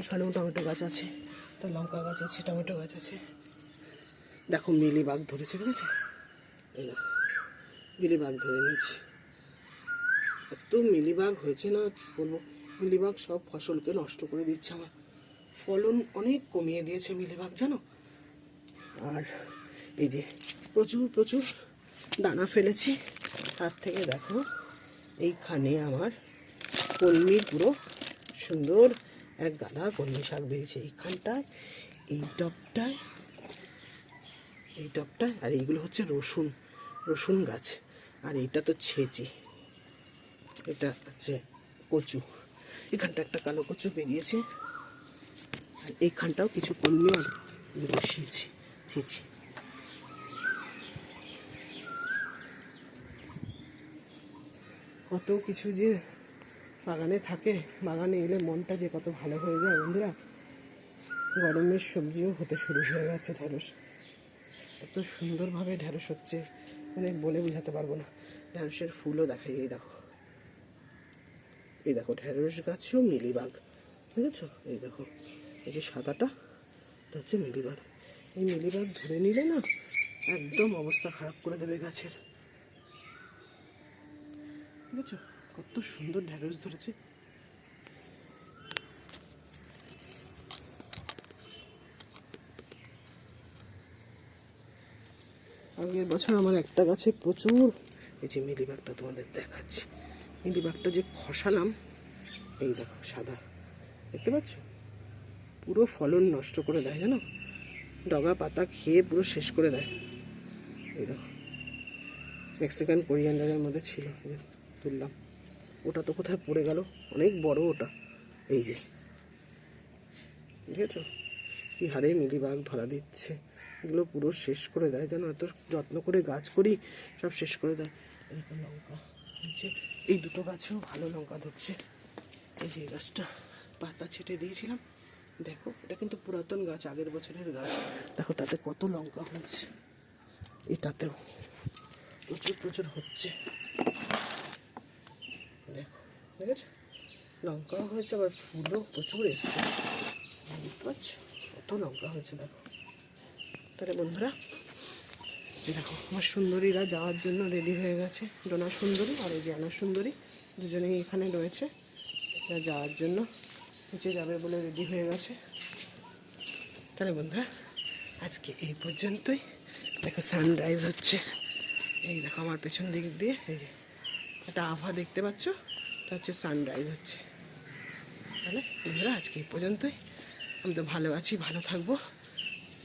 এখানেও টমেটো গাছ আছে, একটা লঙ্কা গাছ আছে, টমেটো গাছ আছে। দেখো, মিলি বাঘ ধরেছে দেখেছ এই দেখো, মিলি বাঘ ধরে নিয়েছি। এত মিলিবাগ হয়েছে না, কি বলব? মিলিবাগ সব ফসলকে নষ্ট করে দিচ্ছে আমার। ফলন অনেক কমিয়ে দিয়েছে মিলিবাগ জানো? আর এই যে, প্রচুর প্রচুর দানা ফেলেছি। তার থেকে দেখো, এইখানে আমার কলমির পুরো সুন্দর এক গাদা কলমি শাক বেরিয়েছে এইখানটায়, এই টপটায় এই টপটায়, আর এইগুলো হচ্ছে রসুন রসুন গাছ। আর এইটা তো ছেঁচি, এটা হচ্ছে কচু। এখানটা একটা কালো কচু বেরিয়েছে, আর এইখানটাও কিছু কলমি আর বসিয়েছি ছেচি। কত কিছু যে বাগানে থাকে। বাগানে এলে মনটা যে কত ভালো হয়ে যায় বন্ধুরা। গরমের সবজিও হতে শুরু হয়ে গেছে ঢেঁড়স। এত সুন্দরভাবে ঢেঁড়স হচ্ছে। মানে বলে বোঝাতে পারব না। ঢেঁড়সের ফুলও দেখাই, এই দেখো। এই দেখো, ঢেঁড়স গাছেও মিলিবাগ। বুঝেছ? এই দেখো, এই যে সাদাটা, এটা হচ্ছে মিলিবাগ। এই মিলিবাগ ধরে নিলে না একদম অবস্থা খারাপ করে দেবে গাছের। বুঝেছ? কত সুন্দর ঢেঁড়স ধরেছে। আগের বছর আমার একটা গাছে প্রচুর এই যে মিলিবাগটা তোমাদের দেখাচ্ছি। মিলিবাগটা যে খসালাম এই দেখো সাদা। দেখতে পাচ্ছ? পুরো ফলন নষ্ট করে দেয়, জানো? ডগা পাতা খেয়ে পুরো শেষ করে দেয়। এই দেখো। মেক্সিকান কোরিয়ান্ডারের মধ্যে ছিল তুললাম। ওটা তো কোথায় পড়ে গেল? অনেক বড় ওটা। এই যে। বুঝেছ কি হারে মিলিবাগ ধরা দিচ্ছে। এগুলো পুরো শেষ করে দেয় যেন এত যত্ন করে গাছ করি, সব শেষ করে দেয়। এরকম লঙ্কা হচ্ছে। এই দুটো গাছেও ভালো লঙ্কা ধরছে। এই যে গাছটা, পাতা ছেটে দিয়েছিলাম। দেখো, এটা কিন্তু পুরাতন গাছ, আগের বছরের গাছ। দেখো, তাতে কত লঙ্কা হচ্ছে এটাতেও প্রচুর প্রচুর হচ্ছে। দেখেছ লঙ্কাও হয়েছে, আবার ফুলও প্রচুর এসছে। দেখতে পাচ্ছ? কত লঙ্কা হয়েছে, দেখো। তাহলে বন্ধুরা দেখো, আমার সুন্দরীরা যাওয়ার জন্য রেডি হয়ে গেছে। ডোনা সুন্দরী আর এই আনা সুন্দরী, দুজনেই এখানে রয়েছে। এরা যাওয়ার জন্য নিচে যাবে বলে রেডি হয়ে গেছে। তাহলে বন্ধুরা, আজকে এই পর্যন্তই। দেখো সানরাইজ হচ্ছে। এই দেখো, আমার পেছন দিক দিয়ে, এই যে একটা আভা দেখতে পাচ্ছ? এটা হচ্ছে সানরাইজ হচ্ছে। তাহলে বন্ধুরা, আজকে এই পর্যন্তই। আমি তো ভালো আছি, ভালো থাকব।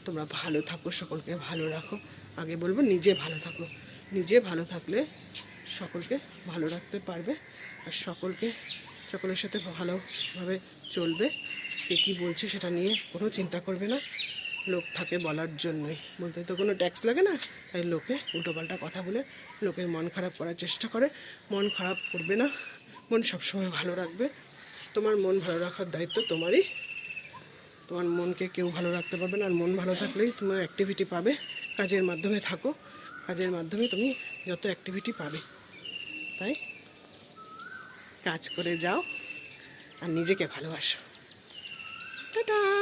তোমরা ভালো থাকো, সকলকে ভালো রাখো। আগে বলব, নিজে ভালো থাকো। নিজে ভালো থাকলে সকলকে ভালো রাখতে পারবে আর সকলকে, সকলের সাথে ভালোভাবে চলবে। কে কী বলছে সেটা নিয়ে কোনো চিন্তা করবে না। লোক থাকে বলার জন্যই। বলতে তো কোনো ট্যাক্স লাগে না, তাই লোকে উল্টোপাল্টা কথা বলে লোকের মন খারাপ করার চেষ্টা করে। মন খারাপ করবে না। মন সবসময় ভালো রাখবে। তোমার মন ভালো রাখার দায়িত্ব তোমারই। তোমার মনকে কেউ ভালো রাখতে পারবে না। আর মন ভালো থাকলেই তোমার অ্যাক্টিভিটি পাবে। কাজের মাধ্যমে থাকো। কাজের মাধ্যমে তুমি যত অ্যাক্টিভিটি পাবে। তাই? কাজ করে যাও। আর নিজেকে ভালোবাসো। টাটা!